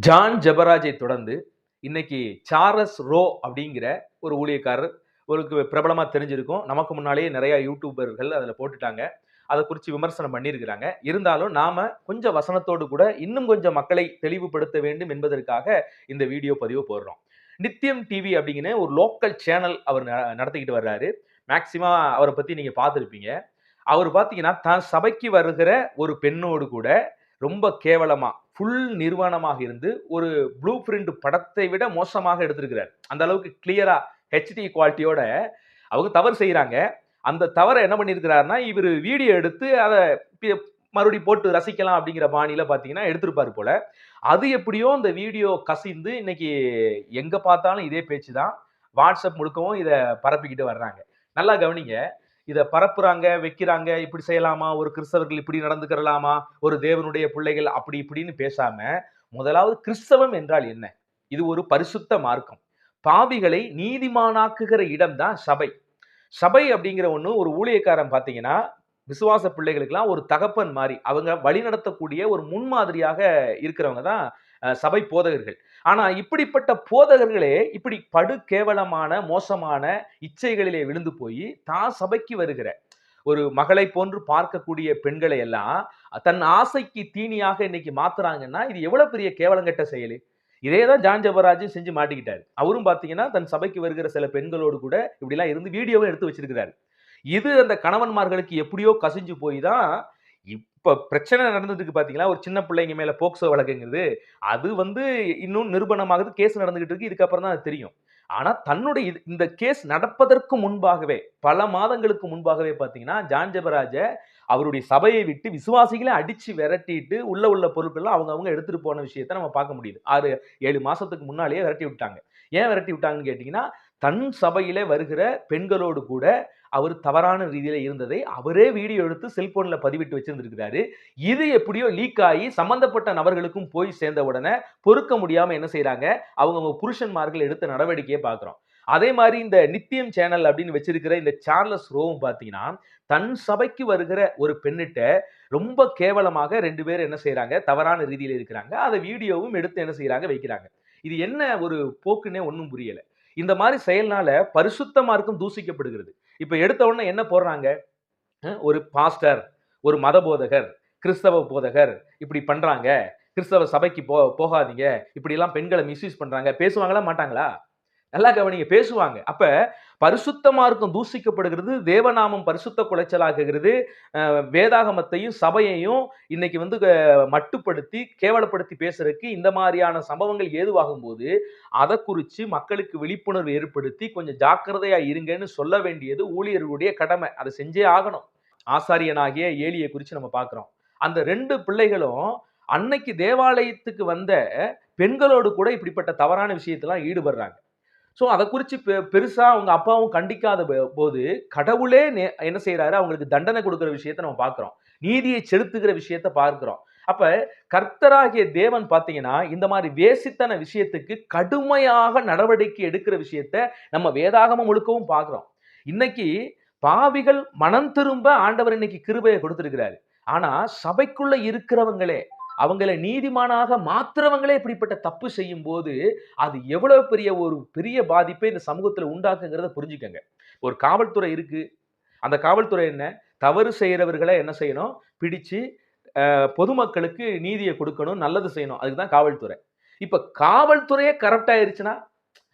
John ஜபராஜை தொடர்ந்து இன்னைக்கு Charles row அப்படிங்கிற ஒரு ஊழியக்காரர் ஒரு பிரபலமாக தெரிஞ்சிருக்கும். நமக்கு முன்னாலேயே நிறையா யூடியூபர்கள் அதில் போட்டுட்டாங்க. அதை குறித்து விமர்சனம் பண்ணியிருக்கிறாங்க. இருந்தாலும் நாம் கொஞ்சம் வசனத்தோடு கூட இன்னும் கொஞ்சம் மக்களை தெளிவுபடுத்த வேண்டும் என்பதற்காக இந்த வீடியோ பதிவு போடுறோம். நித்தியம் டிவி அப்படிங்கிற ஒரு லோக்கல் சேனல் அவர் ந- நடத்திக்கிட்டு வர்றாரு. மேக்சிமம் அவரை பற்றி நீங்கள் பார்த்துருப்பீங்க. அவர் பார்த்தீங்கன்னா தான் சபைக்கு வருகிற ஒரு பெண்ணோடு கூட ரொம்ப கேவலமாக ஃபுல் நிர்வாணமாக இருந்து ஒரு ப்ளூ பிரிண்ட் படத்தை விட மோசமாக எடுத்திருக்கிறார். அந்த அளவுக்கு கிளியராக ஹெச்டி குவாலிட்டியோட அவங்க தவறு செய்கிறாங்க அந்த தவறை என்ன பண்ணியிருக்கிறாருன்னா இவர் வீடியோ எடுத்து அதை மறுபடியும் மறுபடி போட்டு ரசிக்கலாம் அப்படிங்கிற பாணியில் பார்த்தீங்கன்னா எடுத்திருப்பார் போல. அது எப்படியோ அந்த வீடியோ கசிந்து இன்னைக்கு எங்கே பார்த்தாலும் இதே பேச்சு தான் வாட்ஸ்அப் முழுக்கவும் இதை பரப்பிக்கிட்டு வர்றாங்க. நல்லா கவனிங்க. இதை பரப்புறாங்க வைக்கிறாங்க இப்படி செய்யலாமா? ஒரு கிறிஸ்தவர்கள் இப்படி நடந்துக்கிறலாமா? ஒரு தேவனுடைய பிள்ளைகள் அப்படி இப்படின்னு பேசாம முதலாவது கிறிஸ்தவம் என்றால் என்ன? இது ஒரு பரிசுத்த மார்க்கம். பாவிகளை நீதிமானாக்குகிற இடம்தான் சபை. சபை அப்படிங்கிற ஒன்று ஒரு ஊழியக்காரன் பார்த்தீங்கன்னா விசுவாச பிள்ளைகளுக்கெல்லாம் ஒரு தகப்பன் மாதிரி அவங்க வழிநடத்தக்கூடிய ஒரு முன்மாதிரியாக இருக்கிறவங்க தான் சபை போதகர்கள். ஆனா இப்படிப்பட்ட போதகர்களே இப்படி படு கேவலமான மோசமான இச்சைகளிலே விழுந்து போய் தான் சபைக்கு வருகிற ஒரு மகளை போன்று பார்க்கக்கூடிய பெண்களை எல்லாம் தன் ஆசைக்கு தீனியாக இன்னைக்கு மாத்துறாங்கன்னா இது எவ்வளவு பெரிய கேவலங்கெட்ட செயல்? இதே தான் ஜான் செஞ்சு மாட்டிக்கிட்டாரு. அவரும் பார்த்தீங்கன்னா தன் சபைக்கு வருகிற சில பெண்களோடு கூட இப்படிலாம் இருந்து வீடியோவும் எடுத்து வச்சிருக்கிறாரு. இது அந்த கணவன்மார்களுக்கு எப்படியோ கசிஞ்சு போய் தான் இப்போ பிரச்சனை நடந்ததுக்கு பாத்தீங்களா ஒரு சின்ன பிள்ளைங்க மேலே போக்சோ வழக்குங்கிறது அது வந்து இன்னும் நிரூபணமாகுது கேஸ் நடந்துகிட்டு இருக்கு. இதுக்கப்புறம் தான் அது தெரியும். ஆனால் தன்னுடைய இது- இந்த கேஸ் நடப்பதற்கு முன்பாகவே பல மாதங்களுக்கு முன்பாகவே பார்த்தீங்கன்னா ஜான்ஜபராஜ அவருடைய சபையை விட்டு விசுவாசிகளை அடித்து விரட்டிட்டு உள்ள உள்ள பொருட்கள்லாம் அவங்க அவங்க எடுத்துகிட்டு போன விஷயத்தை நம்ம பார்க்க முடியுது. ஆறு ஏழு மாதத்துக்கு முன்னாலேயே விரட்டி விட்டாங்க. ஏன் விரட்டி விட்டாங்கன்னு கேட்டிங்கன்னா தன் சபையில் வருகிற பெண்களோடு கூட அவர் தவறான ரீதியில் இருந்ததை அவரே வீடியோ எடுத்து செல்போனில் பதிவிட்டு வச்சிருந்திருக்கிறாரு. இது எப்படியோ லீக் ஆகி சம்பந்தப்பட்ட நபர்களுக்கும் போய் சேர்ந்த உடனே பொறுக்க முடியாமல் என்ன செய்கிறாங்க அவங்கவுங்க புருஷன்மார்கள் எடுத்த நடவடிக்கையை பார்க்குறோம் அதே மாதிரி இந்த நித்தியம் சேனல் அப்படின்னு வச்சிருக்கிற இந்த சார்லஸ் ரோவும் பார்த்தீங்கன்னா தன் சபைக்கு வருகிற ஒரு பெண்ணிட்ட ரொம்ப கேவலமாக ரெண்டு பேர் என்ன செய்கிறாங்க தவறான ரீதியில் இருக்கிறாங்க. அதை வீடியோவும் எடுத்து என்ன செய்கிறாங்க வைக்கிறாங்க. இது என்ன ஒரு போக்குன்னே ஒன்றும் புரியலை. இந்த மாதிரி செயல்னால பரிசுத்தமாக மார்க்கம் தூசிக்கப்படுகிறது. இப்ப எடுத்த உடனே என்ன போடுறாங்க? ஒரு பாஸ்டர் ஒரு மத போதகர் கிறிஸ்தவ போதகர் இப்படி பண்றாங்க. கிறிஸ்தவ சபைக்கு போ போகாதீங்க. இப்படி எல்லாம் பெண்களை மிஸ்யூஸ் பண்றாங்க. பேசுவாங்களா மாட்டாங்களா? நல்லா கவனிங்க. பேசுவாங்க. அப்ப பரிசுத்த மார்க்கம் தூசிக்கப்படுகிறது தேவநாமம் பரிசுத்த குலைச்சலாகுகிறது வேதாகமத்தையும் சபையையும் இன்னைக்கு வந்து மட்டுப்படுத்தி கேவலப்படுத்தி பேசுறதுக்கு இந்த மாதிரியான சம்பவங்கள் ஏதுவாகும் போது அதை குறித்து மக்களுக்கு விழிப்புணர்வு ஏற்படுத்தி கொஞ்சம் ஜாக்கிரதையா இருங்கன்னு சொல்ல வேண்டியது ஊழியர்களுடைய கடமை. அதை செஞ்சே ஆகணும். ஆசாரியனாகிய ஏலியை குறித்து நம்ம பார்க்குறோம். அந்த ரெண்டு பிள்ளைகளும் அன்னைக்கு தேவாலயத்துக்கு வந்த பெண்களோடு கூட இப்படிப்பட்ட தவறான விஷயத்தெல்லாம் ஈடுபடுறாங்க. ஸோ அதை குறித்து பெ பெருசாக அவங்க அப்பாவும் கண்டிக்காத போது கடவுளே என்ன செய்கிறாரு அவங்களுக்கு தண்டனை கொடுக்குற விஷயத்த நம்ம பார்க்குறோம். நீதியை செலுத்துகிற விஷயத்த பார்க்குறோம். அப்போ கர்த்தராகிய தேவன் பார்த்தீங்கன்னா இந்த மாதிரி வேசித்தன விஷயத்துக்கு கடுமையாக நடவடிக்கை எடுக்கிற விஷயத்த நம்ம வேதாகமம் முழுக்கவும் பார்க்குறோம். இன்னைக்கு பாவிகள் மனம் திரும்ப ஆண்டவர் இன்னைக்கு கிருபையை கொடுத்துருக்கிறாரு. ஆனால் சபைக்குள்ளே இருக்கிறவங்களே அவங்கள நீதிமானாக மாத்துறவங்களே இப்படிப்பட்ட தப்பு செய்யும் போது அது எவ்வளவு பெரிய ஒரு பெரிய பாதிப்பை இந்த சமூகத்தில் உண்டாக்குங்கிறத புரிஞ்சுக்கங்க. ஒரு காவல்துறை இருக்கு. அந்த காவல்துறை என்ன? தவறு செய்கிறவர்களை என்ன செய்யணும்? பிடிச்சு பொதுமக்களுக்கு நீதியை கொடுக்கணும் நல்லது செய்யணும். அதுக்கு தான் காவல்துறை. இப்போ காவல்துறையே கரெக்ட் ஆயிருச்சுன்னா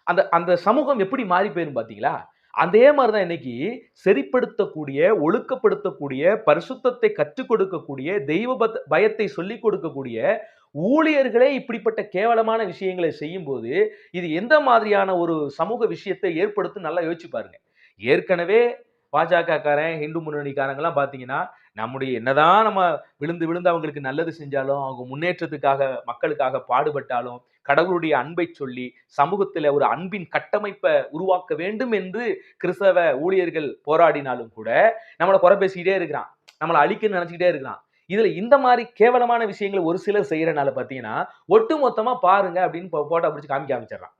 அந்த அந்த சமூகம் எப்படி மாறி போயிரும் பார்த்தீங்களா அதே மாதிரி தான் இன்னைக்கு செறிப்படுத்தக்கூடிய ஒழுக்கப்படுத்தக்கூடிய பரிசுத்தத்தை கற்றுக் கொடுக்கக்கூடிய தெய்வ பத்- பயத்தை சொல்லிக் கொடுக்கக்கூடிய ஊழியர்களே இப்படிப்பட்ட கேவலமான விஷயங்களை செய்யும்போது இது எந்த மாதிரியான ஒரு சமூக விஷயத்தை ஏற்படுத்தும் நல்லா யோசிச்சு பாருங்க. ஏற்கனவே பாஜகக்காரன் ஹிந்து முன்னணிக்காரங்கெல்லாம் பார்த்தீங்கன்னா நம்முடைய என்னதான் நம்ம விழுந்து விழுந்து அவங்களுக்கு நல்லது செஞ்சாலும் அவங்க முன்னேற்றத்துக்காக மக்களுக்காக பாடுபட்டாலும் கடவுளுடைய அன்பை சொல்லி சமூகத்தில் ஒரு அன்பின் கட்டமைப்பை உருவாக்க வேண்டும் என்று கிறிஸ்தவ ஊழியர்கள் போராடினாலும் கூட நம்மளை குறை பேசிக்கிட்டே இருக்கிறான். நம்மளை அழிக்கணும்னு நினச்சிக்கிட்டே இருக்கிறான். இதுல இந்த மாதிரி கேவலமான விஷயங்களை ஒரு சிலர் செய்யறனால பாத்தீங்கன்னா ஒட்டு மொத்தமா பாருங்க அப்படின்னு போட்டோ பிடிச்சி காமிக்க ஆரம்பிச்சிடறான்.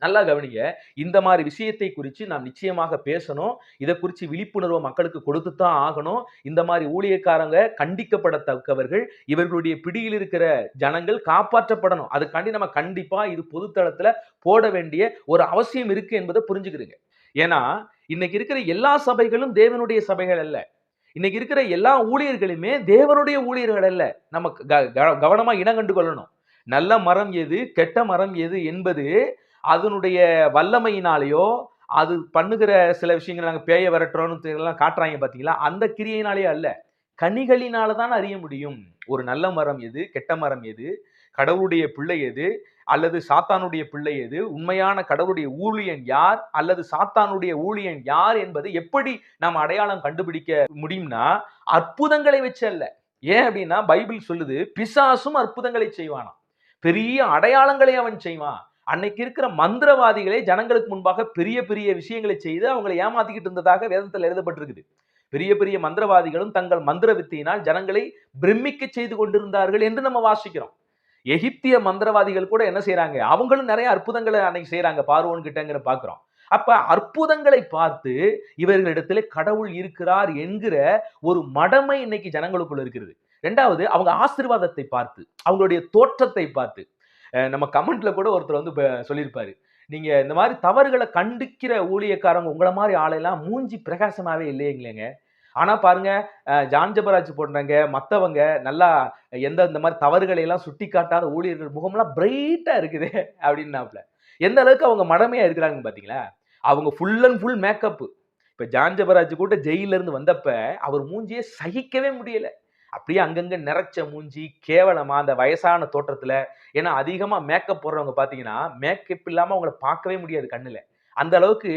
நல்லா கவனிங்க. இந்த மாதிரி விஷயத்தை குறித்து நாம் நிச்சயமாக பேசணும். இதை குறித்து விழிப்புணர்வை மக்களுக்கு கொடுத்து தான் ஆகணும். இந்த மாதிரி ஊழியக்காரங்க கண்டிக்கப்படத்தக்கவர்கள். இவர்களுடைய பிடியில் இருக்கிற ஜனங்கள் காப்பாற்றப்படணும். அதுக்காண்டி நம்ம கண்டிப்பாக இது பொதுத்தளத்தில் போட வேண்டிய ஒரு அவசியம் இருக்கு என்பதை புரிஞ்சுக்கிறீங்க ஏன்னா இன்னைக்கு இருக்கிற எல்லா சபைகளும் தேவனுடைய சபைகள் அல்ல. இன்னைக்கு இருக்கிற எல்லா ஊழியர்களுமே தேவனுடைய ஊழியர்கள் அல்ல. நம்ம க- இனம் கண்டு கொள்ளணும். நல்ல மரம் எது கெட்ட மரம் எது என்பது அதனுடைய வல்லமையினாலேயோ அது பண்ணுகிற சில விஷயங்கள் நாங்கள் பேய விரட்டுறோம்னு எல்லாம் காட்டுறாங்க பார்த்தீங்களா அந்த கிரியையினாலே அல்ல. கனிகளினால தான் அறிய முடியும். ஒரு நல்ல மரம் எது? கெட்ட மரம் எது? கடவுளுடைய பிள்ளை எது? அல்லது சாத்தானுடைய பிள்ளை எது? உண்மையான கடவுளுடைய ஊழியன் யார்? அல்லது சாத்தானுடைய ஊழியன் யார் என்பதை எப்படி நாம் அடையாளம் கண்டுபிடிக்க முடியும்னா அற்புதங்களை வச்சு அல்ல. ஏன் அப்படின்னா பைபிள் சொல்லுது பிசாசும் அற்புதங்களை செய்வானாம். பெரிய அடையாளங்களை அவன் செய்வான். அன்னைக்கு இருக்கிற மந்திரவாதிகளே ஜனங்களுக்கு முன்பாக பெரிய பெரிய விஷயங்களை செய்து அவங்களை ஏமாத்திக்கிட்டு இருந்ததாக வேதத்தில் எழுதப்பட்டிருக்குது. பெரிய பெரிய மந்திரவாதிகளும் தங்கள் மந்திர வித்தியினால் ஜனங்களை பிரமிக்க செய்து கொண்டிருந்தார்கள் என்று நம்ம வாசிக்கிறோம். எகிப்திய மந்திரவாதிகள் கூட என்ன செய்யறாங்க அவங்களும் நிறைய அற்புதங்களை அன்னைக்கு செய்யறாங்க பார்வோன் கிட்டங்கிற பார்க்குறோம். அப்ப அற்புதங்களை பார்த்து இவர்களிடத்துல கடவுள் இருக்கிறார் என்கிற ஒரு மடமை இன்னைக்கு ஜனங்களுக்குள்ள இருக்கிறது ரெண்டாவது அவங்க ஆசீர்வாதத்தை பார்த்து அவங்களுடைய தோற்றத்தை பார்த்து. நம்ம கமெண்ட்ல கூட ஒருத்தர் வந்து சொல்லியிருப்பாரு. நீங்க இந்த மாதிரி தவறுகளை கண்டிக்கிற ஊழியக்காரங்க உங்களை மாதிரி ஆளையெல்லாம் மூஞ்சி பிரகாசமாவே இல்லைங்களேங்க ஆனா பாருங்க ஜான்ஜபராஜ் ஜான் ஜபராஜ் போடுறாங்க மத்தவங்க நல்லா எந்த இந்த மாதிரி தவறுகளை எல்லாம் சுட்டி காட்டாத ஊழியர்கள் முகம்லாம் பிரைட்டா இருக்குது அப்படின்னாப்ல. எந்த அளவுக்கு அவங்க மடமையா இருக்கிறாங்க பாத்தீங்களா? அவங்க ஃபுல் அண்ட் ஃபுல் மேக்கப் இப்ப ஜான் ஜபராஜ் கூட ஜெயில இருந்து வந்தப்ப அவர் மூஞ்சியை சகிக்கவே முடியல. அப்படியே அங்கங்கே நிறைச்ச மூஞ்சி கேவலமாக அந்த வயசான தோற்றத்தில் ஏன்னா அதிகமாக மேக்கப் போடுறவங்க பார்த்தீங்கன்னா மேக்கப் இல்லாமல் அவங்கள பார்க்கவே முடியாது கண்ணில். அந்த அளவுக்கு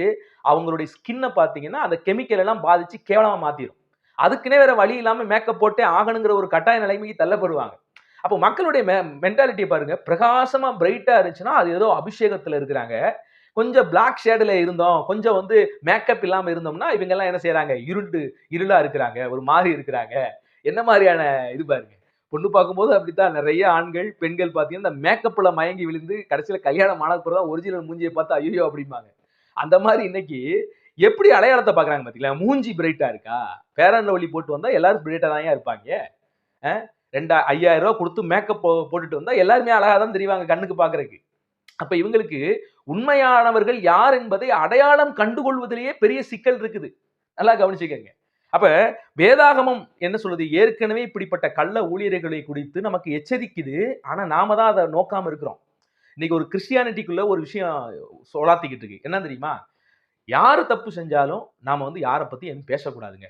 அவங்களுடைய ஸ்கின்னை பார்த்தீங்கன்னா அந்த கெமிக்கல் எல்லாம் பாதிச்சு கேவலமாக மாற்றிடும் அதுக்குன்னே வேற வழி இல்லாமல் மேக்கப் போட்டே ஆகணுங்கிற ஒரு கட்டாய நிலைமைக்கு தள்ளப்படுவாங்க. அப்போ மக்களுடைய மெ மென்டாலிட்டியை பாருங்க பிரகாசமாக பிரைட்டாக இருந்துச்சுன்னா அது ஏதோ அபிஷேகத்தில் இருக்கிறாங்க. கொஞ்சம் பிளாக் ஷேடில் இருந்தோம் கொஞ்சம் வந்து மேக்கப் இல்லாமல் இருந்தோம்னா இவங்கெல்லாம் என்ன செய்கிறாங்க இருண்டு இருளாக இருக்கிறாங்க ஒரு மாதிரி இருக்கிறாங்க. என்ன மாதிரியான இது பாருங்க. பொண்ணு பார்க்கும்போது அப்படித்தான். நிறைய ஆண்கள் பெண்கள் பார்த்தீங்கன்னா இந்த மேக்கப்ல மயங்கி விழுந்து கடைசியில் கல்யாணம் ஆனது பிறகு ஒரிஜினல் மூஞ்சியை பார்த்தா ஐயோ அப்படிம்பாங்க. அந்த மாதிரி இன்னைக்கு எப்படி அடையாளத்தை பார்க்குறாங்க பார்த்தீங்களா? மூஞ்சி பிரைட்டாக இருக்கா? பேரன் ஒளி போட்டு வந்தால் எல்லாரும் பிரைட்டாக தான் இருப்பாங்க. ரெண்டா ஐயாயிரம் ரூபா கொடுத்து மேக்கப் போட்டுட்டு வந்தால் எல்லாருமே அழகாக தான் தெரிவாங்க கண்ணுக்கு பார்க்குறக்கு அப்போ இவங்களுக்கு உண்மையானவர்கள் யார் என்பதை அடையாளம் கண்டுகொள்வதிலேயே பெரிய சிக்கல் இருக்குது. நல்லா கவனிச்சுக்கங்க. அப்ப வேதாகமம் என்ன சொல்லுது? ஏற்கனவே இப்படிப்பட்ட கள்ள ஊழியர்களை குறித்து நமக்கு எச்சரிக்குது. ஆனா நாம தான் அதை நோக்காம இருக்கிறோம். இன்னைக்கு ஒரு கிறிஸ்டியானிட்டிக்குள்ள ஒரு விஷயம் சொலாத்திக்கிட்டு இருக்கு. என்ன தெரியுமா? யார் தப்பு செஞ்சாலும் நாம வந்து யாரை பத்தி எதுவும் பேசக்கூடாதுங்க.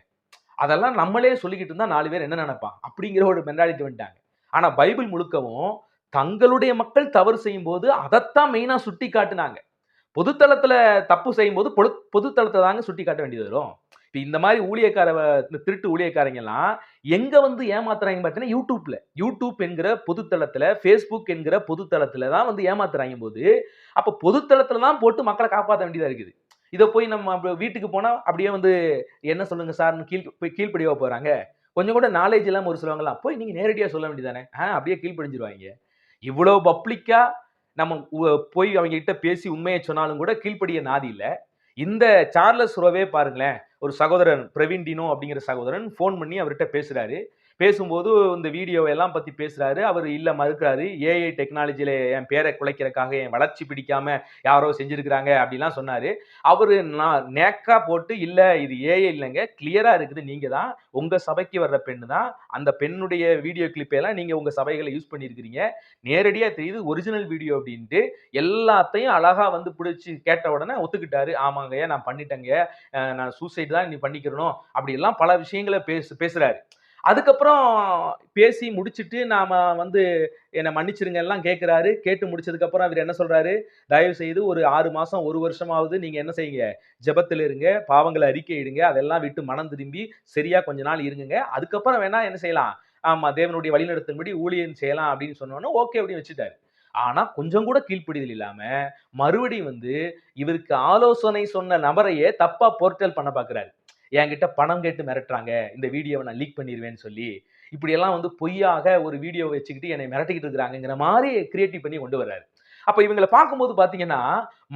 அதெல்லாம் நம்மளே சொல்லிக்கிட்டு இருந்தா நாலு பேர் என்ன நினைப்பான் அப்படிங்கிற ஒரு மென்டாலிட்டி வந்துட்டாங்க. ஆனா பைபிள் முழுக்கவும் தங்களுடைய மக்கள் தவறு செய்யும் போது அதைத்தான் மெயினா சுட்டி காட்டுனாங்க பொதுத்தளத்துல தப்பு செய்யும் போது பொது பொதுத்தளத்தை தாங்க சுட்டி காட்ட வேண்டியது வரும். இப்போ இந்த மாதிரி ஊழியக்கார இந்த திருட்டு ஊழியக்காரங்கெல்லாம் எங்கே வந்து ஏமாத்துறாங்க பார்த்தீங்கன்னா யூடியூப்பில் யூடியூப் என்கிற பொதுத்தளத்தில் ஃபேஸ்புக் என்கிற பொதுத்தளத்தில் தான் வந்து ஏமாத்துறாங்க போது அப்போ பொதுத்தளத்தில் தான் போட்டு மக்களை காப்பாற்ற வேண்டியதாக இருக்குது. இதை போய் நம்ம வீட்டுக்கு போனால் அப்படியே வந்து என்ன சொல்லுங்கள் சார்னு கீழ் போய் கீழ்ப்படியாக போகிறாங்க கொஞ்சம் கூட நாலேஜ் இல்லாமல் ஒரு சொல்லுவாங்களாம் போய் நீங்கள் நேரடியாக சொல்ல வேண்டியதானே? ஆ அப்படியே கீழ்ப்படிஞ்சிருவாங்க. இவ்வளோ பப்ளிக்காக நம்ம போய் அவங்ககிட்ட பேசி உண்மையை சொன்னாலும் கூட கீழ்ப்படிய நாதி இல்லை. இந்த சார்லஸ் ரோவே பாருங்களேன் ஒரு சகோதரன் பிரவீன் டினோ அப்படிங்கிற சகோதரன் ஃபோன் பண்ணி அவர்கிட்ட பேசுறாரு. பேசும்போது இந்த வீடியோ எல்லாம் பத்தி பேசுறாரு. அவர் இல்ல மறுக்கிறாரு. ஏஐ டெக்னாலஜியில என் பேரை குலைக்கிறதுக்காக என் வளர்ச்சி பிடிக்காம யாரோ செஞ்சிருக்கிறாங்க அப்படிலாம் சொன்னாரு. அவரு நான் நேக்கா போட்டு இல்ல இது ஏஐ இல்லைங்க கிளியரா இருக்குது நீங்க தான். உங்க சபைக்கு வர்ற பெண்ணு தான். அந்த பெண்ணுடைய வீடியோ கிளிப் எல்லாம் நீங்க உங்க சபைகளை யூஸ் பண்ணியிருக்கிறீங்க. நேரடியா தெரியுது ஒரிஜினல் வீடியோ அப்படின்ட்டு. எல்லாத்தையும் அழகா வந்து பிடிச்சி கேட்ட உடனே ஒத்துக்கிட்டாரு. ஆமாங்கய்யா நான் பண்ணிட்டேங்க. நான் சூசைட் தான் நீ பண்ணிக்கிறணும். அப்படி எல்லாம் பல விஷயங்களை பேசு பேசுறாரு. அதுக்கப்புறம் பேசி முடிச்சிட்டு நாம் வந்து என்னை மன்னிச்சிருங்க எல்லாம் கேட்குறாரு கேட்டு முடிச்சதுக்கப்புறம் அவர் என்ன சொல்கிறாரு தயவு செய்து ஒரு ஆறு மாதம் ஒரு வருஷமாவது நீங்கள் என்ன செய்யுங்க? ஜபத்தில் இருங்க பாவங்களை அறிக்கையிடுங்க அதெல்லாம் விட்டு மனம் திரும்பி சரியாக கொஞ்ச நாள் இருங்குங்க. அதுக்கப்புறம் வேணா என்ன செய்யலாம்? ஆமாம் தேவனுடைய வழிநடத்தின்படி ஊழியம் செய்யலாம் அப்படின்னு சொன்னோன்னே ஓகே அப்படின்னு வச்சுட்டாரு. ஆனால் கொஞ்சம் கூட கீழ்ப்படிதல் இல்லாமல் மறுபடியும் வந்து இவருக்கு ஆலோசனை சொன்ன நபரையே தப்பாக போர்ட்டல் பண்ண பார்க்குறாரு என்கிட்ட பணம் கேட்டு மிரட்டுறாங்க. இந்த வீடியோவை நான் லீக் பண்ணிடுவேன்னு சொல்லி. இப்படியெல்லாம் வந்து பொய்யாக ஒரு வீடியோ வச்சுக்கிட்டு என்னை மிரட்டிக்கிட்டு இருக்கிறாங்கங்கிற மாதிரி கிரியேட்டிவ் பண்ணி கொண்டு வர்றாரு. அப்ப இவங்களை பார்க்கும்போது பாத்தீங்கன்னா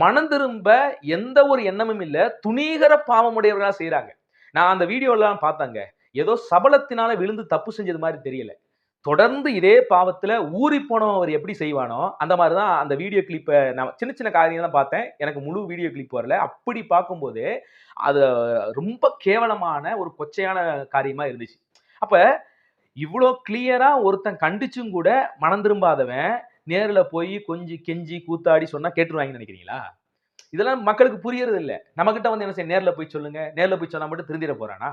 மனம் திரும்ப எந்த ஒரு எண்ணமும் இல்லை. துணிகர பாவமுடையவர்களாக செய்கிறாங்க நான் அந்த வீடியோலாம் பார்த்தாங்க. ஏதோ சபலத்தினால விழுந்து தப்பு செஞ்சது மாதிரி தெரியல. தொடர்ந்து இதே பாவத்தில் ஊறி போனவன் அவர் எப்படி செய்வானோ அந்த மாதிரி தான் அந்த வீடியோ கிளிப்பை நான் சின்ன சின்ன காரியம் தான் பார்த்தேன். எனக்கு முழு வீடியோ கிளிப் வரல. அப்படி பார்க்கும்போது அது ரொம்ப கேவலமான ஒரு கொச்சையான காரியமாக இருந்துச்சு. அப்போ இவ்வளோ கிளியராக ஒருத்தன் கண்டிச்சும் கூட மனம் திரும்பாதவன் நேரில் போய் கொஞ்சம் கெஞ்சி கூத்தாடி சொன்னால் கேட்டுருவாங்கன்னு நினைக்கிறீங்களா? இதெல்லாம் மக்களுக்கு புரியறது இல்லை நம்மக்கிட்ட வந்து என்ன செய்ய நேரில் போய் சொல்லுங்கள் நேரில் போய் சொன்னால் மட்டும் திருந்திட போகிறானா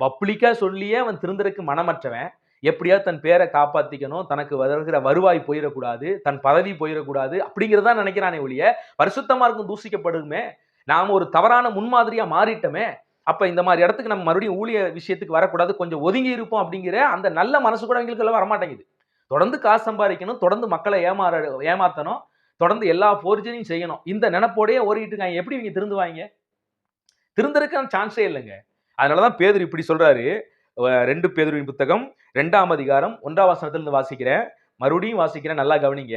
பப்ளிக்காக சொல்லியே அவன் திருந்தறதுக்கு மனமற்றவன். எப்படியா தன் பேரை காப்பாத்திக்கணும் தனக்கு வருகிற வருவாய் போயிடக்கூடாது தன் பதவி போயிடக்கூடாது அப்படிங்கிறதா நினைக்கிறானே ஒழிய பரிசுத்தமா இருக்கும் தூசிக்கப்படுமே நாம ஒரு தவறான முன்மாதிரியா மாறிட்டோமே அப்ப இந்த மாதிரி இடத்துக்கு நம்ம மறுபடியும் ஊழிய விஷயத்துக்கு வரக்கூடாது கொஞ்சம் ஒதுங்கி இருப்போம் அப்படிங்கிற அந்த நல்ல மனசு கூட அவங்களுக்கு எல்லாம் வரமாட்டேங்குது. தொடர்ந்து காசு சம்பாதிக்கணும் தொடர்ந்து மக்களை ஏமாற ஏமாத்தணும் தொடர்ந்து எல்லா போர்ஜனையும் செய்யணும். இந்த நினைப்போடயே ஓடிட்டு இருக்காங்க. எப்படி இவங்க திருந்துவாங்க? திருந்திருக்க சான்ஸே இல்லைங்க. அதனாலதான் பேதர் இப்படி சொல்றாரு. ரெண்டு பேதுருவின் புத்தகம் ரெண்டாம் அதிகாரம் ஒன்றாம் வசனத்திலிருந்து வாசிக்கிறேன். மறுபடியும் வாசிக்கிறேன் நல்லா கவனிங்க.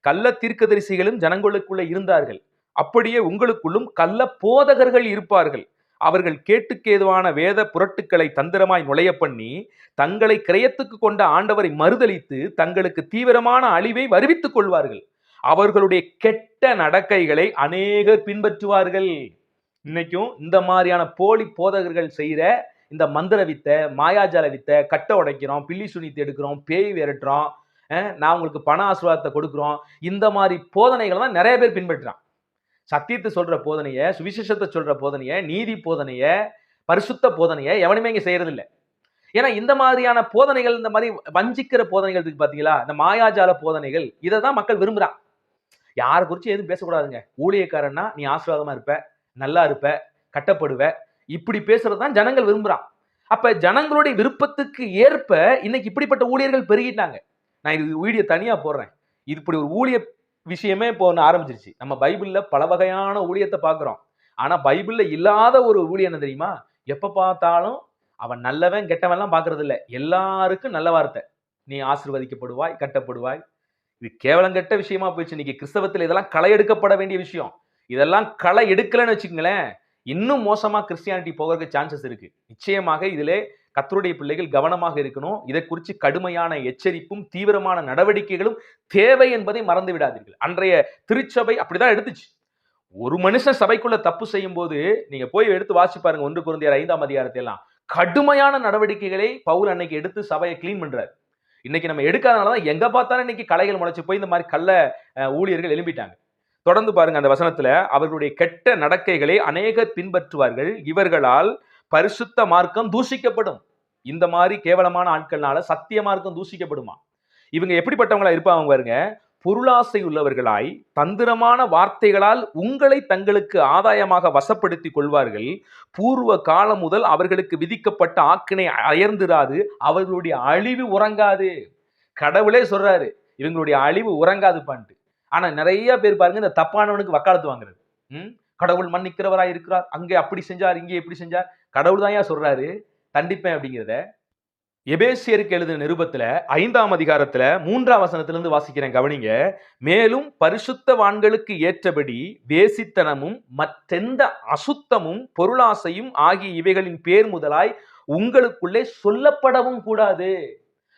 கள்ள தீர்க்கதரிசிகளும் ஜனங்களுக்குள்ளே இருந்தார்கள். அப்படியே உங்களுக்குள்ளும் கள்ள போதகர்கள் இருப்பார்கள். அவர்கள் கேட்டுக்கேதுவான வேத புரட்டுக்களை தந்திரமாய் நுழைய பண்ணி தங்களை கிரயத்துக்கு கொண்ட ஆண்டவரை மறுதளித்து தங்களுக்கு தீவிரமான அழிவை வருவித்துக் கொள்வார்கள். அவர்களுடைய கெட்ட நடக்கைகளை அநேகர் பின்பற்றுவார்கள். இன்னைக்கும் இந்த மாதிரியான போலி போதகர்கள் செய்கிற இந்த மந்திர வித்தை மாயாஜால வித்தை கட்டை உடைக்கிறோம் பில்லி சுனித்து எடுக்கிறோம் பேய் விரட்டுறோம் நான் உங்களுக்கு பண ஆசீர்வாதத்தை கொடுக்குறோம். இந்த மாதிரி போதனைகளை தான் நிறைய பேர் பின்பற்றுறான் சத்தியத்தை சொல்கிற போதனையை சுவிசேஷத்தை சொல்கிற போதனையை நீதி போதனையை பரிசுத்த போதனையை எவனுமே இங்கே செய்யறது ஏன்னா இந்த மாதிரியான போதனைகள் இந்த மாதிரி வஞ்சிக்கிற போதனைகள் இருக்கு பார்த்தீங்களா இந்த மாயாஜால போதனைகள் இதை தான் மக்கள் விரும்புகிறான் யாரை குறித்து எதுவும் பேசக்கூடாதுங்க. ஊழியக்காரன்னா நீ ஆசீர்வாதமாக இருப்ப நல்லா இருப்ப கட்டப்படுவ இப்படி பேசுறது தான் ஜனங்கள் விரும்புகிறான் அப்ப ஜனங்களுடைய விருப்பத்துக்கு ஏற்ப இன்னைக்கு இப்படிப்பட்ட ஊழியர்கள் பெருகிட்டாங்க. நான் இது வீடியோ தனியா போடுறேன். இது இப்படி ஒரு ஊழிய விஷயமே இப்போ ஒன்று ஆரம்பிச்சிருச்சு. நம்ம பைபிளில் பல வகையான ஊழியத்தை பார்க்குறோம். ஆனால் பைபிளில் இல்லாத ஒரு ஊழியம் என்ன தெரியுமா? எப்போ பார்த்தாலும் அவன் நல்லவன் கெட்டவன்லாம் பார்க்கறது இல்லை எல்லாருக்கும் நல்ல வார்த்தை. நீ ஆசிர்வதிக்கப்படுவாய் கட்டப்படுவாய். இது கேவலம் கெட்ட விஷயமா போயிடுச்சு. இன்னைக்கு கிறிஸ்தவத்தில் இதெல்லாம் களை எடுக்கப்பட வேண்டிய விஷயம். இதெல்லாம் களை எடுக்கலைன்னு வச்சுக்கங்களேன். இன்னும் மோசமாக கிறிஸ்டியானிட்டி போகிறதுக்கு சான்சஸ் இருக்கு. நிச்சயமாக இதிலே கத்தருடைய பிள்ளைகள் கவனமாக இருக்கணும். இதை குறித்து கடுமையான எச்சரிப்பும் தீவிரமான நடவடிக்கைகளும் தேவை என்பதை மறந்து விடாதீர்கள். அன்றைய திருச்சபை அப்படிதான் எடுத்துச்சு. ஒரு மனுஷன் சபைக்குள்ள தப்பு செய்யும் போது நீங்க போய் எடுத்து வாசி பாருங்க ஒன்று குருந்தியர் ஐந்தாம் அதிகாரத்தை எல்லாம். கடுமையான நடவடிக்கைகளை பவுல் அன்னைக்கு எடுத்து சபையை க்ளீன் பண்றாரு. இன்னைக்கு நம்ம எடுக்காதனால தான் எங்க பார்த்தாலும் இன்னைக்கு கலைகள் முளைச்சு போய் இந்த மாதிரி கள்ள ஊழியர்கள் எழும்பிட்டாங்க. தொடர்ந்து பாருங்க அந்த வசனத்துல அவர்களுடைய கெட்ட நடக்கைகளை அநேகர் பின்பற்றுவார்கள். இவர்களால் பரிசுத்த மார்க்கம் தூஷிக்கப்படும். இந்த மாதிரி கேவலமான ஆட்கள்னால சத்திய மார்க்கம் தூஷிக்கப்படுமா? இவங்க எப்படிப்பட்டவங்களா இருப்பாங்க பாருங்க. பொருளாசை உள்ளவர்களாய் தந்திரமான வார்த்தைகளால் உங்களை தங்களுக்கு ஆதாயமாக வசப்படுத்திக் கொள்வார்கள். பூர்வ காலம் முதல் அவர்களுக்கு விதிக்கப்பட்ட ஆக்கினை அயர்ந்திராது அவர்களுடைய அழிவு உறங்காது. கடவுளே சொல்றாரு இவங்களுடைய அழிவு உறங்காது பண்ணிட்டு ஆனா நிறைய பேர் பாருங்க இந்த தப்பானவனுக்கு வக்காலத்து வாங்குறது. ம்? கடவுள் மன்னிக்கிறவராய் இருக்கிறார். அங்கே அப்படி செஞ்சார் இங்கே இப்படி செஞ்சார். கடவுள் தான் ஏன் சொல்றாரு? தண்டிப்பேன் அப்படிங்கிறத. எபேசியருக்கு எழுதின நிருபத்துல ஐந்தாம் அதிகாரத்துல மூன்றாம் வசனத்திலிருந்து வாசிக்கிறேன் கவனிங்க. மேலும் பரிசுத்தவான்களுக்கு ஏற்றபடி வேசித்தனமும் மற்றெந்த அசுத்தமும் பொருளாசையும் ஆகிய இவைகளின் பேர் முதலாய் உங்களுக்குள்ளே சொல்லப்படவும் கூடாது.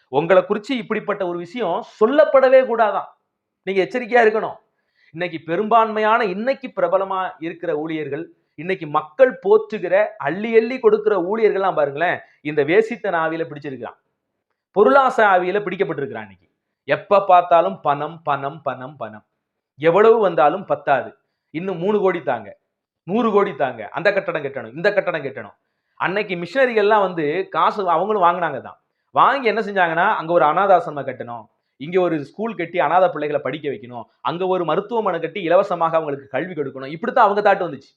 உங்களை குறிச்சு இப்படிப்பட்ட ஒரு விஷயம் சொல்லப்படவே கூடாதான். நீங்கள் எச்சரிக்கையாக இருக்கணும். இன்னைக்கு பெரும்பான்மையான இன்னைக்கு பிரபலமாக இருக்கிற ஊழியர்கள் இன்னைக்கு மக்கள் போற்றுகிற அள்ளி அள்ளி கொடுக்கிற ஊழியர்கள்லாம் பாருங்களேன் இந்த வேசித்த ஆவியில பிடிச்சிருக்கிறான். பொருளாசை ஆவியில பிடிக்கப்பட்டிருக்கிறான் இன்னைக்கு. எப்ப பார்த்தாலும் பணம் பணம் பணம் பணம். எவ்வளவு வந்தாலும் பத்தாது. இன்னும் மூணு கோடி தாங்க. நூறு கோடி தாங்க. அந்த கட்டடம் கட்டணும் இந்த கட்டடம் கட்டணும். அன்னைக்கு மிஷினரிகள்லாம் வந்து காசு அவங்களும் வாங்கினாங்க தான் வாங்கி என்ன செஞ்சாங்கன்னா அங்கே ஒரு அனாதாசிரமம் கட்டணும். இங்க ஒரு ஸ்கூல் கட்டி அனாதை பிள்ளைகளை படிக்க வைக்கணும். அங்க ஒரு மருத்துவமனை கட்டி இலவசமாக அவங்களுக்கு கல்வி கொடுக்கணும். இப்படித்தான் அவங்க தாட்டு வந்துச்சு.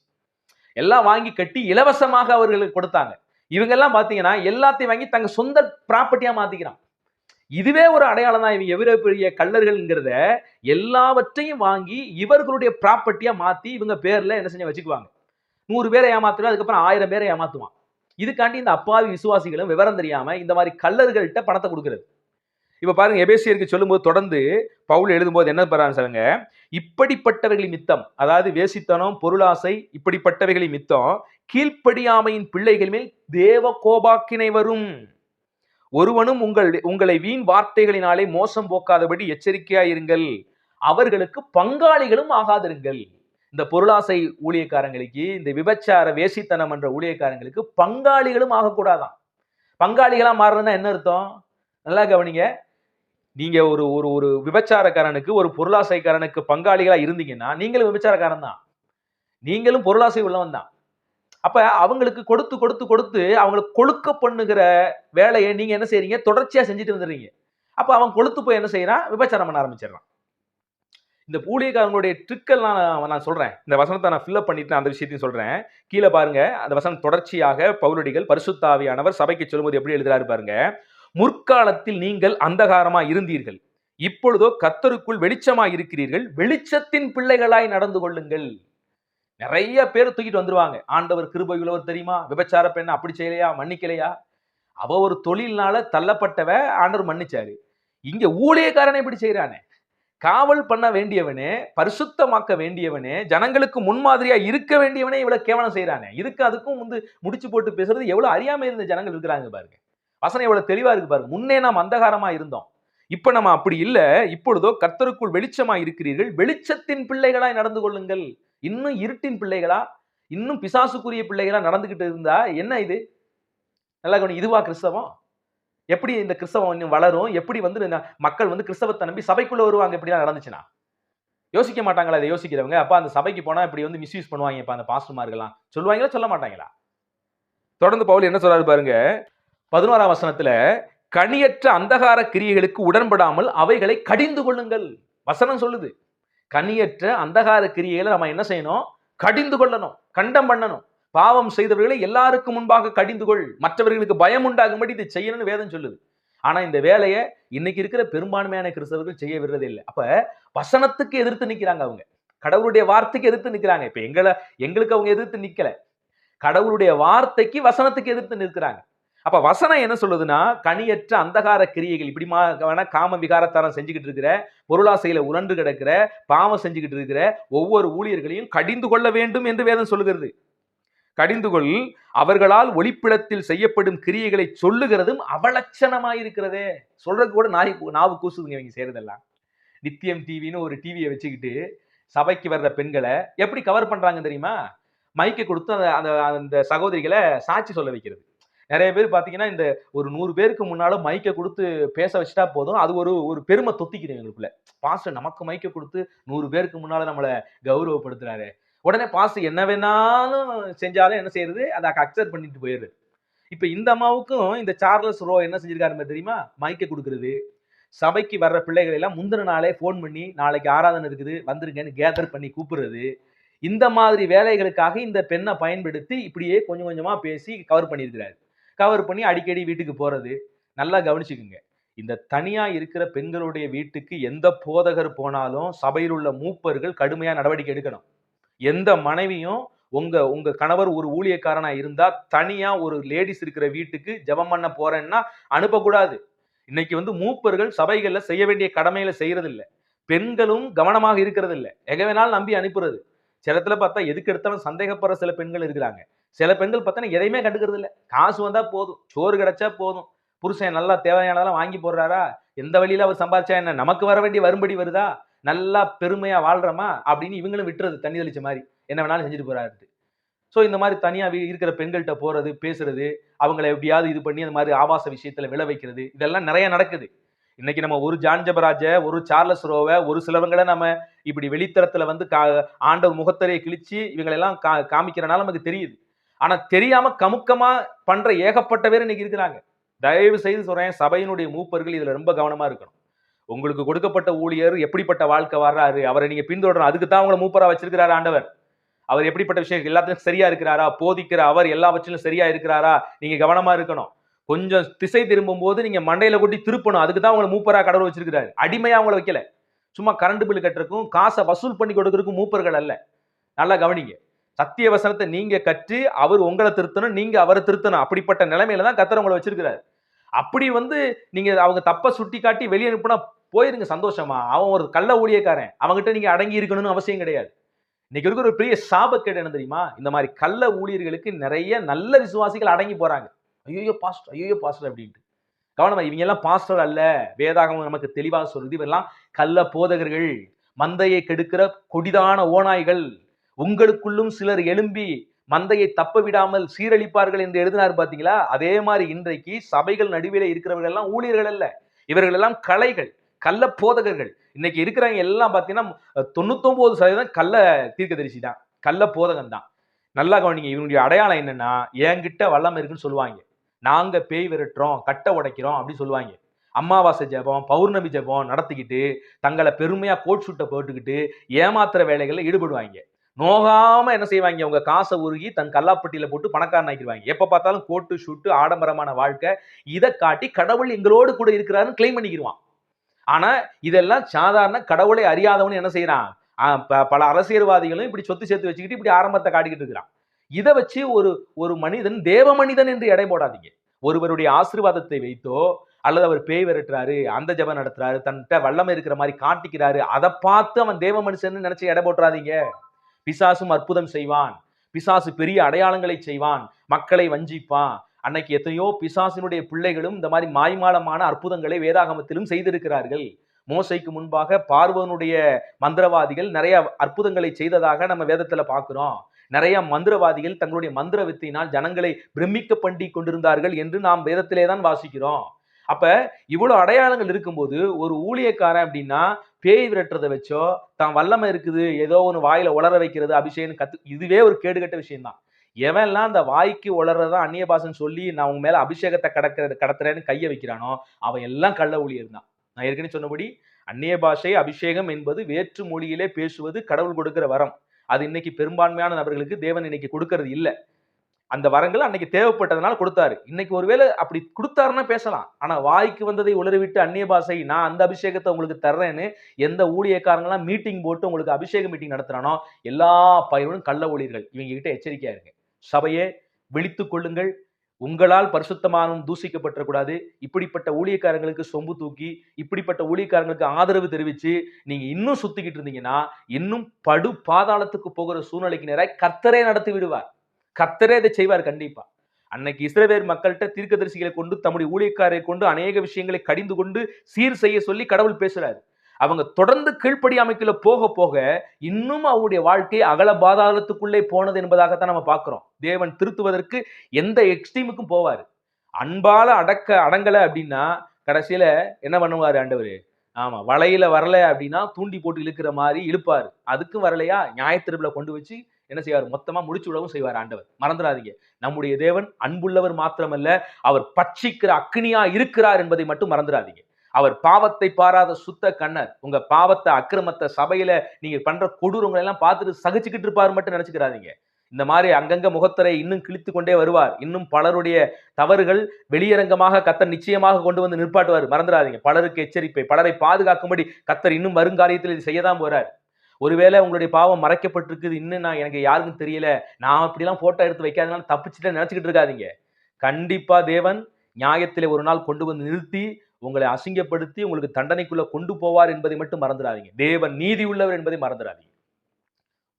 எல்லாம் வாங்கி கட்டி இலவசமாக அவர்களுக்கு கொடுத்தாங்க. இவங்க எல்லாம் எல்லாத்தையும் வாங்கி தங்க சொந்த ப்ராப்பர்ட்டியா மாத்திக்கிறான். இதுவே ஒரு அடையாளம் தான் இவங்க எவ்வளோ பெரிய கல்லர்கள்ங்கிறத எல்லாவற்றையும் வாங்கி இவர்களுடைய ப்ராப்பர்ட்டியா மாத்தி இவங்க பேர்ல என்ன செஞ்சு வச்சுக்குவாங்க. நூறு பேரை ஏமாத்துவேன் அதுக்கப்புறம் ஆயிரம் பேரை ஏமாத்துவான். இதுக்காண்டி இந்த அப்பாவி விசுவாசிகளும் விவரம் தெரியாமல் இந்த மாதிரி கல்லர்கள்ட்ட பணத்தை கொடுக்கறது. இப்ப பாருங்க எபேசியருக்கு சொல்லும்போது தொடர்ந்து பவுல் எழுதும்போது என்ன பண்றாங்க சொல்லுங்க. இப்படிப்பட்டவர்களின் மித்தம் அதாவது வேசித்தனம் பொருளாசை இப்படிப்பட்டவைகளின் மித்தம் கீழ்ப்படியாமையின் பிள்ளைகள் மேல் தேவ கோபாக்கினை வரும். ஒருவனும் உங்கள் உங்களை வீண் வார்த்தைகளினாலே மோசம் போக்காதபடி எச்சரிக்கையாயிருங்கள் அவர்களுக்கு பங்காளிகளும் ஆகாதிருங்கள். இந்த பொருளாசை ஊழியக்காரங்களுக்கு இந்த விபச்சார வேசித்தனம் என்ற ஊழியக்காரங்களுக்கு பங்காளிகளும் ஆகக்கூடாதாம் பங்காளிகளாக மாறுறதுன்னா என்ன அர்த்தம்? நல்லா கவனிங்க. நீங்க ஒரு ஒரு ஒரு விபச்சாரக்காரனுக்கு ஒரு பொருளாசைக்காரனுக்கு பங்காளிகளா இருந்தீங்கன்னா நீங்களும் விபச்சாரக்காரன் தான். நீங்களும் பொருளாசை உள்ளவன் தான். அப்ப அவங்களுக்கு கொடுத்து கொடுத்து கொடுத்து அவங்களுக்கு கொழுக்க பண்ணுகிற வேலையை நீங்க என்ன செய்றீங்க? தொடர்ச்சியா செஞ்சுட்டு வந்துடுறீங்க. அப்ப அவன் கொழுத்து போய் என்ன செய்யறான்? விபச்சாரம் பண்ண ஆரம்பிச்சிடறான். இந்த ஊழியக்காரங்களுடைய ட்ரிக்கெல்லாம் நான் நான் சொல்றேன். இந்த வசனத்தை நான் ஃபில்அப் பண்ணிட்டு நான் அந்த விஷயத்தையும் சொல்றேன். கீழே பாருங்க. அந்த வசனம் தொடர்ச்சியாக பௌரடிகள் பரிசுத்தாவியானவர் சபைக்கு சொல்லும்போது எப்படி எழுதுறாரு பாருங்க. முற்காலத்தில் நீங்கள் அந்தகாரமாய் இருந்தீர்கள். இப்பொழுதோ கத்தருக்குள் வெளிச்சமாய் இருக்கிறீர்கள். வெளிச்சத்தின் பிள்ளைகளாய் நடந்து கொள்ளுங்கள். நிறைய பேர் தூக்கிட்டு வந்துருவாங்க. ஆண்டவர் கிருபையுள்ளவர் தெரியுமா? விபச்சார பெண்ணை அப்படி செய்யலையா? மன்னிக்கலையா? அவ ஒரு தொழில்னால தள்ளப்பட்டவ ஆண்டவர் மன்னிச்சாரு. இங்க ஊழியக்காரனை இப்படி செய்யறானே காவல் பண்ண வேண்டியவனே பரிசுத்தமாக்க வேண்டியவனே ஜனங்களுக்கு முன்மாதிரியா இருக்க வேண்டியவனே இவ்வளவு கேவலம் செய்யறானே இதுக்கு அதுக்கும் வந்து முடிச்சு போட்டு பேசுறது எவ்வளவு அறியாம இருந்த ஜனங்கள் இருக்கிறாங்க பாருங்க. வசனம் எவ்வளவு தெளிவா இருக்கு பாருங்க. முன்னே நாம் அந்தகாரமா இருந்தோம். இப்ப நம்ம அப்படி இல்ல. இப்பொழுதோ கர்த்தருக்குள் வெளிச்சமா இருக்கிறீர்கள். வெளிச்சத்தின் பிள்ளைகளாய் நடந்து கொள்ளுங்கள். இன்னும் இருட்டின் பிள்ளைகளா? இன்னும் பிசாசுக்குரிய பிள்ளைகளா நடந்துகிட்டு இருந்தா என்ன இது? நல்லா கவனி இதுவா கிறிஸ்தவம்? எப்படி இந்த கிறிஸ்தவம் இன்னும் வளரும்? எப்படி வந்து இந்த மக்கள் வந்து கிறிஸ்தவத்தை நம்பி சபைக்குள்ள வருவாங்க? இப்படிலாம் நடந்துச்சுன்னா? யோசிக்க மாட்டாங்களா இதை யோசிக்கிறவங்க? அப்ப அந்த சபைக்கு போனா இப்படி வந்து மிஸ்யூஸ் பண்ணுவாங்க இப்ப அந்த பாஸ்டர்மார்கள்லாம். சொல்லுவாங்களா? சொல்ல மாட்டாங்களா? தொடர்ந்து பவுல் என்ன சொல்றாரு பாருங்க? பதினோராம் வசனத்துல கனியற்ற அந்தகார கிரியைகளுக்கு உடன்படாமல் அவைகளை கடிந்து கொள்ளுங்கள். வசனம் சொல்லுது. கனியற்ற அந்தகார கிரியைகளை நம்ம என்ன செய்யணும்? கடிந்து கொள்ளணும் கண்டம் பண்ணணும். பாவம் செய்தவர்களை எல்லாருக்கும் முன்பாக கடிந்து கொள். மற்றவர்களுக்கு பயம் உண்டாகும்படி இதை செய்யணும்னு வேதம் சொல்லுது. ஆனா இந்த வேலையை இன்னைக்கு இருக்கிற பெரும்பான்மையான கிறிஸ்தவர்கள் செய்ய விடுறதே இல்லை. அப்ப வசனத்துக்கு எதிர்த்து நிக்கிறாங்க அவங்க. கடவுளுடைய வார்த்தைக்கு எதிர்த்து நிக்கிறாங்க. இப்ப எங்களை எங்களுக்கு அவங்க எதிர்த்து நிக்கல. கடவுளுடைய வார்த்தைக்கு வசனத்துக்கு எதிர்த்து நிற்கிறாங்க. அப்ப வசனம் என்ன சொல்லுதுன்னா கனியற்ற அந்தகார கிரியைகள் இப்படி வேணா காம விகாரத்தாரம் செஞ்சுக்கிட்டு இருக்கிற பொருளாசையில உழன்று கிடக்கிற பாவம் செஞ்சுக்கிட்டு இருக்கிற ஒவ்வொரு ஊழியர்களையும் கடிந்து கொள்ள வேண்டும் என்று வேதம் சொல்லுகிறது. கடிந்து கொள் அவர்களால் ஒளிப்பிடத்தில் செய்யப்படும் கிரியைகளை சொல்லுகிறதும் அவலட்சணமாயிருக்கிறதே சொல்றதுக்கு கூட நாய் நாவு கூசுதுங்க இவங்க செய்யறதெல்லாம். நித்தியம் டிவின்னு ஒரு டிவியை வச்சுக்கிட்டு சபைக்கு வர்ற பெண்களை எப்படி கவர் பண்றாங்க தெரியுமா? மைக்கை கொடுத்து அந்த அந்த சகோதரிகளை சாட்சி சொல்ல வைக்கிறது. நிறைய பேர் பார்த்தீங்கன்னா இந்த ஒரு நூறு பேருக்கு முன்னால மைக்கை கொடுத்து பேச வச்சுட்டா போதும். அது ஒரு ஒரு பெருமை தொத்திக்கிறேன் எங்களுக்குள்ள. பாஸ்டர் நமக்கு மைக்கை கொடுத்து நூறு பேருக்கு முன்னால நம்மளை கௌரவப்படுத்துறாரு. உடனே பாஸ்டர் என்ன வேணாலும் செஞ்சாலும் என்ன செய்யறது? அதை அக்செப்ட் பண்ணிட்டு போயிடுது. இப்போ இந்த அம்மாவுக்கும் இந்த சார்லஸ் ரோ என்ன செஞ்சிருக்காருன்னு தெரியுமா? மைக்கை கொடுக்குறது. சபைக்கு வர்ற பிள்ளைகளை எல்லாம் முந்தின நாளே ஃபோன் பண்ணி நாளைக்கு ஆராதனை இருக்குது வந்துருங்கன்னு கேதர் பண்ணி கூப்பிடுறது. இந்த மாதிரி வேலைகளுக்காக இந்த பெண்ணை பயன்படுத்தி இப்படியே கொஞ்சம் கொஞ்சமாக பேசி கவர் பண்ணியிருக்கிறாரு. கவர் பண்ணி அடிக்கடி வீட்டுக்கு போகிறது நல்லா கவனிச்சுக்குங்க. இந்த தனியா இருக்கிற பெண்களுடைய வீட்டுக்கு எந்த போதகர் போனாலும் சபையில் உள்ள மூப்பர்கள் கடுமையா நடவடிக்கை எடுக்கணும். எந்த மனைவியும் உங்க உங்க கணவர் ஒரு ஊழியக்காரனா இருந்தா தனியா ஒரு லேடிஸ் இருக்கிற வீட்டுக்கு ஜெபம் பண்ண போறேன்னா அனுப்பக்கூடாது. இன்னைக்கு வந்து மூப்பர்கள் சபைகள்ல செய்ய வேண்டிய கடமையில செய்யறது பெண்களும் கவனமாக இருக்கிறது இல்ல எங்க வேணாலும் நம்பி அனுப்புறது. சில இடத்துல பார்த்தா எதுக்கு எடுத்தாலும் சந்தேகப்படுற சில பெண்கள் இருக்கிறாங்க. சில பெண்கள் பார்த்தா எதையுமே கண்டுக்கிறது இல்லை. காசு வந்தால் போதும். சோறு கிடைச்சா போதும். புருஷன் நல்லா தேவையானதெல்லாம் வாங்கி போடுறாரா? எந்த வழியில் அவர் சம்பாதிச்சா என்ன? நமக்கு வர வேண்டிய வரும்படி வருதா? நல்லா பெருமையாக வாழ்கிறோமா அப்படின்னு இவங்களும் விட்டுறது தண்ணி தெளிச்ச மாதிரி. என்ன வேணாலும் செஞ்சுட்டு போறாரு ஸோ இந்த மாதிரி தனியாக இருக்கிற பெண்கள்கிட்ட போகிறது பேசுறது அவங்கள எப்படியாவது இது பண்ணி அந்த மாதிரி ஆபாச விஷயத்தில் விளை வைக்கிறது இதெல்லாம் நிறைய நடக்குது. இன்னைக்கு நம்ம ஒரு ஜான் ஜபராஜ ஒரு சார்லஸ் ரோவை ஒரு சிலவங்களை நம்ம இப்படி வெளித்தரத்துல வந்து கா ஆண்டவர் முகத்தரையை கிழிச்சு இவங்களெல்லாம் கா காமிக்கிறனால நமக்கு தெரியுது. ஆனா தெரியாம கமுக்கமா பண்ற ஏகப்பட்ட பேர் இன்னைக்கு இருக்கிறாங்க. தயவு செய்து சொல்றேன் சபையினுடைய மூப்பர்கள் இதுல ரொம்ப கவனமா இருக்கணும். உங்களுக்கு கொடுக்கப்பட்ட ஊழியர் எப்படிப்பட்ட வாழ்க்கை வர்றாரு அவரை நீங்க பின்தொடரணும். அதுக்கு தான் உங்களை மூப்பரா வச்சிருக்கிறாரு ஆண்டவர். அவர் எப்படிப்பட்ட விஷயம் எல்லாத்துக்கும் சரியா இருக்கிறாரா? போதிக்கிற அவர் எல்லாவற்றிலும் சரியா இருக்கிறாரா? நீங்க கவனமா இருக்கணும். கொஞ்சம் திசை திரும்பும் போது நீங்க மண்டையில கொட்டி திருப்பணும். அதுக்கு தான் உங்களை மூப்பரா கடவுள் வச்சிருக்கிறாரு. அடிமையா அவங்கள வைக்கல. சும்மா கரண்ட் பில் கட்டுறதுக்கும் காசை வசூல் பண்ணி கொடுக்கறதுக்கும் மூப்பர்கள் அல்ல. நல்லா கவனிங்க. சத்திய வசனத்தை நீங்க கற்று அவர் உங்களை திருத்தணும் நீங்க அவரை திருத்தணும். அப்படிப்பட்ட நிலைமையில தான் கத்தர் உங்களை வச்சிருக்கிறாரு. அப்படி வந்து நீங்க அவங்க தப்ப சுட்டி காட்டி வெளியே அனுப்புனா போயிருங்க சந்தோஷமா. அவன் ஒரு கள்ள ஊழியக்காரன். அவங்ககிட்ட நீங்க அடங்கி இருக்கணும்னு அவசியம் கிடையாது. இன்னைக்கு இருக்கிற ஒரு பெரிய சாபக்கேடு என்ன தெரியுமா? இந்த மாதிரி கள்ள ஊழியர்களுக்கு நிறைய நல்ல விசுவாசிகள் அடங்கி போறாங்க. ஐயோ பாஸ்டர் ஐயோ பாஸ்டர் அப்படின்ட்டு. கவனமா இவங்க எல்லாம் பாஸ்டர் அல்ல. வேதாகம் நமக்கு தெளிவாக சொல்லுது. இவெல்லாம் கள்ள போதகர்கள். மந்தையை கெடுக்கிற கொடிதான ஓநாய்கள். உங்களுக்குள்ளும் சிலர் எழும்பி மந்தையை தப்ப விடாமல் சீரழிப்பார்கள் என்று எழுதினார் பாத்தீங்களா? அதே மாதிரி இன்றைக்கு சபைகள் நடுவிலே இருக்கிறவர்கள் எல்லாம் ஊழியர்கள் அல்ல. இவர்கள் எல்லாம் கலைகள் கள்ள போதகர்கள். இன்னைக்கு இருக்கிறவங்க எல்லாம் பாத்தீங்கன்னா தொண்ணூத்தொன்பது சதவீதம் கள்ள தீர்க்கதரிசி தான். கள்ள போதகம் தான். நல்லா கவனிங்க இவனுடைய அடையாளம் என்னன்னா என்கிட்ட வல்லம் இருக்குன்னு சொல்லுவாங்க. நாங்க பேய் விரட்டுறோம் கட்டை உடைக்கிறோம் அப்படின்னு சொல்லுவாங்க. அமாவாசை ஜெபம் பௌர்ணமி ஜெபம் நடத்திக்கிட்டு தங்களை பெருமையா கோட் ஷூட்டை போட்டுக்கிட்டு ஏமாத்துற வேலைகளில் ஈடுபடுவாங்க. நோகாம என்ன செய்வாங்க? அவங்க காசை உருகி தன் கல்லாப்பட்டியில போட்டு பணக்காரன் ஆக்கிடுவாங்க. எப்ப பார்த்தாலும் கோட்டு ஷூட்டு ஆடம்பரமான வாழ்க்கை இதை காட்டி கடவுள் எங்களோடு கூட இருக்கிறாருன்னு கிளைம் பண்ணிக்கிடுவான் ஆனா இதெல்லாம் சாதாரண கடவுளை அறியாதவன் என்ன செய்யறான்? ப- பல அரசியல்வாதிகளும் இப்படி சொத்து சேர்த்து வச்சுக்கிட்டு இப்படி ஆரம்பத்தை காட்டிக்கிட்டு இருக்கிறான். இதை வச்சு ஒரு ஒரு மனிதன் தேவ மனிதன் என்று எடை போடாதீங்க. ஒருவருடைய ஆசீர்வாதத்தை வைத்தோ அல்லது அவர் பேய் விரட்டுறாரு அந்த ஜபம் நடத்துறாரு தன்கிட்ட வல்லமை இருக்கிற மாதிரி காட்டிக்கிறாரு அதை பார்த்து அவன் தேவ மனுஷன் நினைச்சு எடை போட்டுறாதீங்க. பிசாசும் அற்புதம் செய்வான். பிசாசு பெரிய அடையாளங்களை செய்வான். மக்களை வஞ்சிப்பான். அன்னைக்கு எத்தனையோ பிசாசினுடைய பிள்ளைகளும் இந்த மாதிரி மாய்மாலமான அற்புதங்களை வேதாகமத்திலும் செய்திருக்கிறார்கள். மோசைக்கு முன்பாக பார்வனுடைய மந்திரவாதிகள் நிறைய அற்புதங்களை செய்ததாக நம்ம வேதத்துல பார்க்கிறோம். நிறைய மந்திரவாதிகள் தங்களுடைய மந்திர வித்தினால் ஜனங்களை பிரமிக்க பண்ணி கொண்டிருந்தார்கள் என்று நாம் வேதத்திலே தான் வாசிக்கிறோம். அப்ப இவ்வளவு அடையாளங்கள் இருக்கும்போது ஒரு ஊழியக்காரன் அப்படின்னா பேய் விரட்டுறதை வச்சோ தான் வல்லமை இருக்குது ஏதோ ஒன்று வாயில உளர வைக்கிறது அபிஷேகம் கத்து இதுவே ஒரு கேடுகட்ட விஷயம்தான். எவன்லாம் அந்த வாய்க்கு உளறதான் அந்நிய பாசன் சொல்லி நான் உங்க மேல அபிஷேகத்தை கடக்கிற கடத்துறேன்னு கையை வைக்கிறானோ அவன் எல்லாம் கள்ள ஊழியர் தான் நான் ஏற்கனவே சொன்னபடி அந்நிய பாஷை அபிஷேகம் என்பது வேற்று மொழியிலே பேசுவது கடவுள் கொடுக்கிற வரம். அது இன்னைக்கு பெரும்பான்மையான நபர்களுக்கு தேவன் இன்னைக்கு கொடுக்கறது இல்லை. அந்த வரங்கள் அன்னைக்கு தேவைப்பட்டதுனால கொடுத்தாரு. இன்னைக்கு ஒருவேளை அப்படி கொடுத்தாருன்னா பேசலாம். ஆனா வாய்க்கு வந்ததை உளறிவிட்டு அந்நிய பாஷை நான் அந்த அபிஷேகத்தை உங்களுக்கு தர்றேன்னு எந்த ஊழியக்காரங்களாம் மீட்டிங் போட்டு உங்களுக்கு அபிஷேக மீட்டிங் நடத்துறானோ எல்லா பயிரும் கள்ள ஊழியர்கள் இவங்க கிட்ட எச்சரிக்கையா இருங்க. சபையே விழித்துக் கொள்ளுங்கள். உங்களால் பரிசுத்தமானும் தூசிக்கப்பட்டக்கூடாது இப்படிப்பட்ட ஊழியக்காரங்களுக்கு சொம்பு தூக்கி இப்படிப்பட்ட ஊழியக்காரங்களுக்கு ஆதரவு தெரிவித்து நீங்கள் இன்னும் சுத்திக்கிட்டு இருந்தீங்கன்னா இன்னும் படு பாதாளத்துக்கு போகிற சூழ்நிலைக்கு நேராக கர்த்தரே நடத்தி விடுவார். கத்தரே இதை செய்வார் கண்டிப்பா. அன்னைக்கு இஸ்ரேவேர் மக்கள்கிட்ட தீர்க்கதரிசிகளை கொண்டு தம்முடைய ஊழியக்காரை கொண்டு அநேக விஷயங்களை கடிந்து கொண்டு சீர் செய்ய சொல்லி கடவுள் பேசுறாரு. அவங்க தொடர்ந்து கீழ்ப்படி அமைக்கல போக போக இன்னும் அவருடைய வாழ்க்கை அகல பாதாளத்துக்குள்ளே போனது என்பதாகத்தான் நம்ம பார்க்கிறோம். தேவன் திருத்துவதற்கு எந்த எக்ஸ்ட்ரீமுக்கும் போவார். அன்பால அடக்க அடங்கலை அப்படின்னா கடைசியில என்ன பண்ணுவார் ஆண்டவர்? ஆமா வலையில வரல அப்படின்னா தூண்டி போட்டு இழுக்கிற மாதிரி இழுப்பாரு. அதுக்கும் வரலையா? நியாயத்திருப்பில் கொண்டு வச்சு என்ன செய்வார்? மொத்தமா முடிச்சு விடவும் செய்வார் ஆண்டவர். மறந்துடாதீங்க. நம்முடைய தேவன் அன்புள்ளவர் மாத்திரமல்ல அவர் பட்சிக்கிற அக்னியா இருக்கிறார் என்பதை மட்டும் மறந்துடாதீங்க. அவர் பாவத்தை பாராத சுத்த கண்ணர் உங்க பாவத்தை அக்கிரமத்தை சபையில நீங்க பண்ற கொடூரங்களை எல்லாம் பார்த்துட்டு சகிச்சுக்கிட்டு இருப்பார் மட்டும் நினைச்சுக்கிறாதீங்க. இந்த மாதிரி அங்கங்க முகத்தரை இன்னும் கிழித்து கொண்டே வருவார். இன்னும் பலருடைய தவறுகள் வெளியரங்கமாக கத்தர் நிச்சயமாக கொண்டு வந்து நிற்பாட்டுவார். மறந்துடாதீங்க. பலருக்கு எச்சரிப்பை பலரை பாதுகாக்கும்படி கத்தர் இன்னும் வருங்காலத்தில் இது செய்யதான் போறார். ஒருவேளை உங்களுடைய பாவம் மறைக்கப்பட்டிருக்குது. இன்னும் நான் எனக்கு யாருக்கும் தெரியல. நான் அப்படிலாம் போட்டோ எடுத்து வைக்காதனால தப்பிச்சுட்டு நினச்சிக்கிட்டு இருக்காதீங்க. கண்டிப்பா தேவன் நியாயத்திலே ஒரு நாள் கொண்டு வந்து நிறுத்தி உங்களை அசிங்கப்படுத்தி உங்களுக்கு தண்டனைக்குள்ள கொண்டு போவார் என்பதை மட்டும் மறந்துடாதீங்க. தேவன் நீதி உள்ளவர் என்பதை மறந்துடாதீங்க.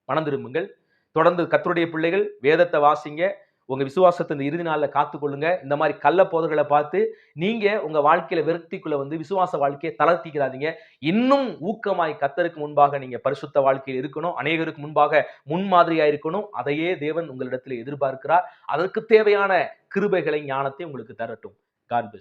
மனம் திரும்புங்கள். தொடர்ந்து கத்தருடைய பிள்ளைகள் வேதத்தை வாசிங்க. உங்கள் விசுவாசத்தை இந்த இறுதி நாளில் காத்துக்கொள்ளுங்க. இந்த மாதிரி கள்ள போதர்களை பார்த்து நீங்கள் உங்கள் வாழ்க்கையில் விரக்திக்குள்ளே வந்து விசுவாச வாழ்க்கையை தளர்த்திக்கிறாதீங்க இன்னும் ஊக்கமாய் கத்தருக்கு முன்பாக நீங்கள் பரிசுத்த வாழ்க்கையில் இருக்கணும். அநேகருக்கு முன்பாக முன்மாதிரியாக இருக்கணும். அதையே தேவன் உங்களிடத்தில் எதிர்பார்க்கிறார். அதற்கு தேவையான கிருபைகளை ஞானத்தை உங்களுக்கு தரட்டும். காட்